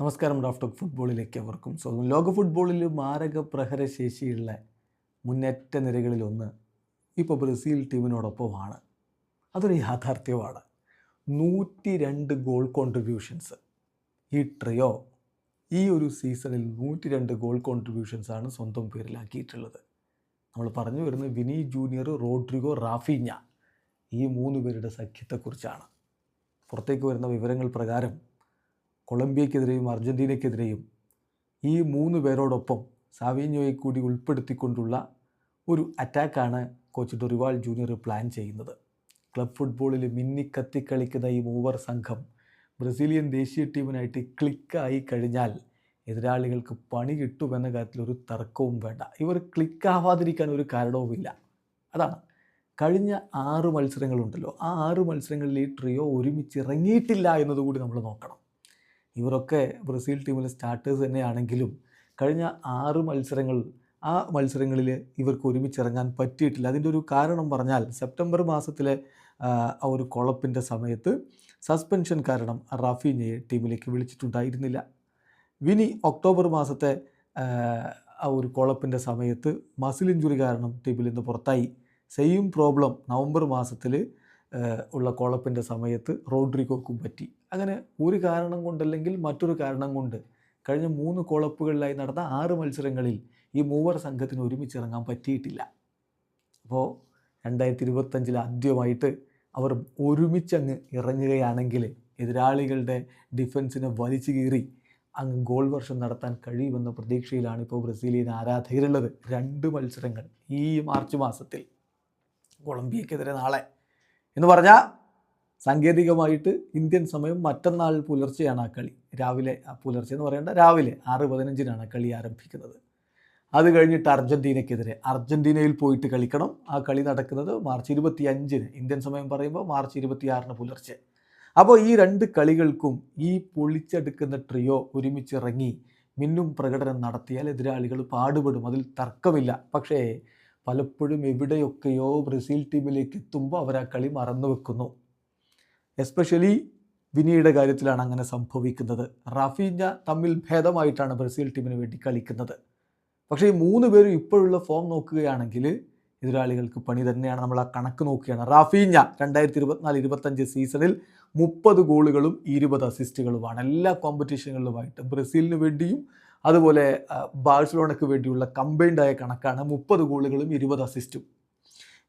നമസ്കാരം ഡോക്ടർ ഫുട്ബോളിലേക്ക് അവർക്കും സ്വാഗതം. ലോക ഫുട്ബോളിൽ മാരക പ്രഹരശേഷിയുള്ള മുന്നേറ്റ നിരകളിലൊന്ന് ഇപ്പോൾ ബ്രസീൽ ടീമിനോടൊപ്പമാണ്. അതൊരു യാഥാർത്ഥ്യമാണ്. നൂറ്റി രണ്ട് ഗോൾ കോൺട്രിബ്യൂഷൻസ് ഈ ട്രിയോ ഈ ഒരു സീസണിൽ നൂറ്റി രണ്ട് ഗോൾ കോൺട്രിബ്യൂഷൻസാണ് സ്വന്തം പേരിലാക്കിയിട്ടുള്ളത്. നമ്മൾ പറഞ്ഞു വരുന്നത് വിനി ജൂനിയർ റോഡ്രിഗോ റാഫിഞ്ഞ ഈ മൂന്ന് പേരുടെ സഖ്യത്തെക്കുറിച്ചാണ്. പുറത്തേക്ക് വരുന്ന വിവരങ്ങൾ പ്രകാരം കൊളംബിയക്കെതിരെയും അർജന്റീനയ്ക്കെതിരെയും ഈ മൂന്ന് പേരോടൊപ്പം സാവീഞ്ഞോയെ കൂടി ഉൾപ്പെടുത്തിക്കൊണ്ടുള്ള ഒരു അറ്റാക്കാണ് കോച്ച് ഡൊറിവാൾ ജൂനിയർ പ്ലാൻ ചെയ്യുന്നത്. ക്ലബ് ഫുട്ബോളിൽ മിന്നിക്കത്തി കളിക്കുന്ന ഈ മൂവർ സംഘം ബ്രസീലിയൻ ദേശീയ ടീമിനായിട്ട് ക്ലിക്കായി കഴിഞ്ഞാൽ എതിരാളികൾക്ക് പണി കിട്ടുമെന്ന കാര്യത്തിൽ ഒരു തർക്കവും വേണ്ട. ഇവർ ക്ലിക്കാവാതിരിക്കാൻ ഒരു കാരണവുമില്ല. അതാണ്. കഴിഞ്ഞ ആറ് മത്സരങ്ങളുണ്ടല്ലോ. ആ ആറ് മത്സരങ്ങളിൽ ഈ ട്രിയോ ഒരുമിച്ച് ഇറങ്ങിയിട്ടില്ല എന്നതുകൂടി നമ്മൾ നോക്കണം. ഇവരൊക്കെ ബ്രസീൽ ടീമിലെ സ്റ്റാർട്ടേഴ്സ് തന്നെയാണെങ്കിലും കഴിഞ്ഞ ആറ് മത്സരങ്ങൾ ആ മത്സരങ്ങളിൽ ഇവർക്ക് ഒരുമിച്ചിറങ്ങാൻ പറ്റിയിട്ടില്ല. അതിന്റെ ഒരു കാരണം പറഞ്ഞാൽ സെപ്റ്റംബർ മാസത്തിലെ ആ, ഒരു കുളപ്പിന്റെ സമയത്ത് സസ്പെൻഷൻ കാരണം റാഫീനയെ ടീമിലേക്ക് വിളിച്ചിട്ടുണ്ടായിരുന്നില്ല. വിനി ഒക്ടോബർ മാസത്തെ ആ ഒരു കുളപ്പിന്റെ സമയത്ത് മസിൽ ഇഞ്ചുറി കാരണം ടീമിൽ നിന്ന് പുറത്തായി. സെയിം പ്രോബ്ലം നവംബർ മാസത്തിൽ ഉള്ള കുളപ്പിന്റെ സമയത്ത് റോഡ്രിഗോക്കും പറ്റി. അങ്ങനെ ഒരു കാരണം കൊണ്ടല്ലെങ്കിൽ മറ്റൊരു കാരണം കൊണ്ട് കഴിഞ്ഞ മൂന്ന് കോളപ്പുകളിലായി നടന്ന ആറ് മത്സരങ്ങളിൽ ഈ മൂവർ സംഘത്തിന് ഒരുമിച്ചിറങ്ങാൻ പറ്റിയിട്ടില്ല. അപ്പോൾ രണ്ടായിരത്തി ഇരുപത്തഞ്ചിൽ ആദ്യമായിട്ട് അവർ ഒരുമിച്ചങ്ങ് ഇറങ്ങുകയാണെങ്കിൽ എതിരാളികളുടെ ഡിഫൻസിനെ വലിച്ചു കീറി അങ്ങ് ഗോൾ വർഷം നടത്താൻ കഴിയുമെന്ന പ്രതീക്ഷയിലാണ് ഇപ്പോൾ ബ്രസീലിയൻ ആരാധകരുള്ളത്. രണ്ട് മത്സരങ്ങൾ ഈ മാർച്ച് മാസത്തിൽ കൊളംബിയക്കെതിരെ നാളെ. എന്ന് പറഞ്ഞാൽ സാങ്കേതികമായിട്ട് ഇന്ത്യൻ സമയം മറ്റന്നാൾ പുലർച്ചെയാണ് ആ കളി. രാവിലെ ആ പുലർച്ചെ എന്ന് പറയേണ്ട രാവിലെ ആറ് പതിനഞ്ചിനാണ് കളി ആരംഭിക്കുന്നത്. അത് കഴിഞ്ഞിട്ട് അർജന്റീനയ്ക്കെതിരെ അർജന്റീനയിൽ പോയിട്ട് കളിക്കണം. ആ കളി നടക്കുന്നത് മാർച്ച് ഇരുപത്തി അഞ്ചിന് ഇന്ത്യൻ സമയം പറയുമ്പോൾ മാർച്ച് ഇരുപത്തിയാറിന് പുലർച്ചെ. അപ്പോൾ ഈ രണ്ട് കളികൾക്കും ഈ പൊളിച്ചെടുക്കുന്ന ട്രിയോ ഒരുമിച്ചിറങ്ങി മിന്നും പ്രകടനം നടത്തിയാൽ എതിരാളികൾ പാടുപെടും അതിൽ തർക്കമില്ല. പക്ഷേ പലപ്പോഴും എവിടെയൊക്കെയോ ബ്രസീൽ ടീമിലേക്ക് എത്തുമ്പോൾ അവർ ആ കളി മറന്നു വെക്കുന്നു എസ്പെഷ്യലി വിനിയുടെ കാര്യത്തിലാണ് അങ്ങനെ സംഭവിക്കുന്നത്. റഫീഞ്ഞ തമ്മിൽ ഭേദമായിട്ടാണ് ബ്രസീൽ ടീമിന് വേണ്ടി കളിക്കുന്നത്. പക്ഷേ ഈ മൂന്ന് പേരും ഇപ്പോഴുള്ള ഫോം നോക്കുകയാണെങ്കിൽ എതിരാളികൾക്ക് പണി തന്നെയാണ്. നമ്മൾ ആ കണക്ക് നോക്കുകയാണ്. റാഫീഞ്ഞ രണ്ടായിരത്തി ഇരുപത്തിനാല് ഇരുപത്തഞ്ച് സീസണിൽ മുപ്പത് ഗോളുകളും ഇരുപത് അസിസ്റ്റുകളുമാണ് എല്ലാ കോമ്പറ്റീഷനുകളിലുമായിട്ട് ബ്രസീലിന് വേണ്ടിയും അതുപോലെ ബാഴ്സലോണയ്ക്ക് വേണ്ടിയുള്ള കമ്പൈൻഡ് ആയ കണക്കാണ് മുപ്പത് ഗോളുകളും ഇരുപത് അസിസ്റ്റും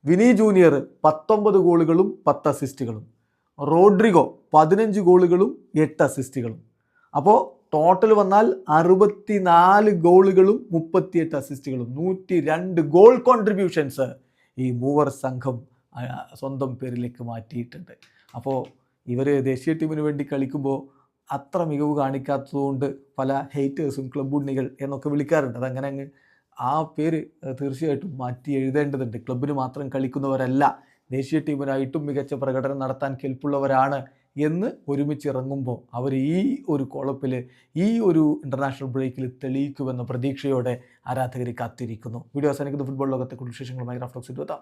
വിനി ജൂനിയർ പത്തൊമ്പത് ഗോളുകളും പത്ത് അസിസ്റ്റുകളും റോഡ്രിഗോ പതിനഞ്ച് ഗോളുകളും എട്ട് അസിസ്റ്റുകളും. അപ്പോൾ ടോട്ടൽ വന്നാൽ അറുപത്തിനാല് ഗോളുകളും മുപ്പത്തിയെട്ട് അസിസ്റ്റുകളും. നൂറ്റി രണ്ട് ഗോൾ കോൺട്രിബ്യൂഷൻസ് ഈ മൂവർ സംഘം സ്വന്തം പേരിലേക്ക് മാറ്റിയിട്ടുണ്ട്. അപ്പോൾ ഇവർ ദേശീയ ടീമിന് വേണ്ടി കളിക്കുമ്പോൾ അത്ര മികവ് കാണിക്കാത്തതുകൊണ്ട് പല ഹെയ്റ്റേഴ്സും ക്ലബ് ഉണ്ണികൾ എന്നൊക്കെ വിളിക്കാറുണ്ട്. അതങ്ങനെ അങ്ങ് ആ പേര് തീർച്ചയായിട്ടും മാറ്റി എഴുതേണ്ടതുണ്ട്. ക്ലബിന് മാത്രം കളിക്കുന്നവരല്ല. ദേശീയ ടീമിനായിട്ടും മികച്ച പ്രകടനം നടത്താൻ കെൽപ്പുള്ളവരാണ് എന്ന് ഒരുമിച്ചിറങ്ങുമ്പോൾ അവർ ഈ ഒരു കോളപ്പിൽ ഈ ഒരു ഇന്റർനാഷണൽ ബ്രേക്കിൽ തെളിയിക്കുമെന്ന പ്രതീക്ഷയോടെ ആരാധകർ കാത്തിരിക്കുന്നു. വീഡിയോ അവസാനിക്കുന്ന. ഫുട്ബോൾ ലോകത്തെ കുറിച്ച് വിശേഷങ്ങളുമായി റഫ്ലോക്സ് എത്താം.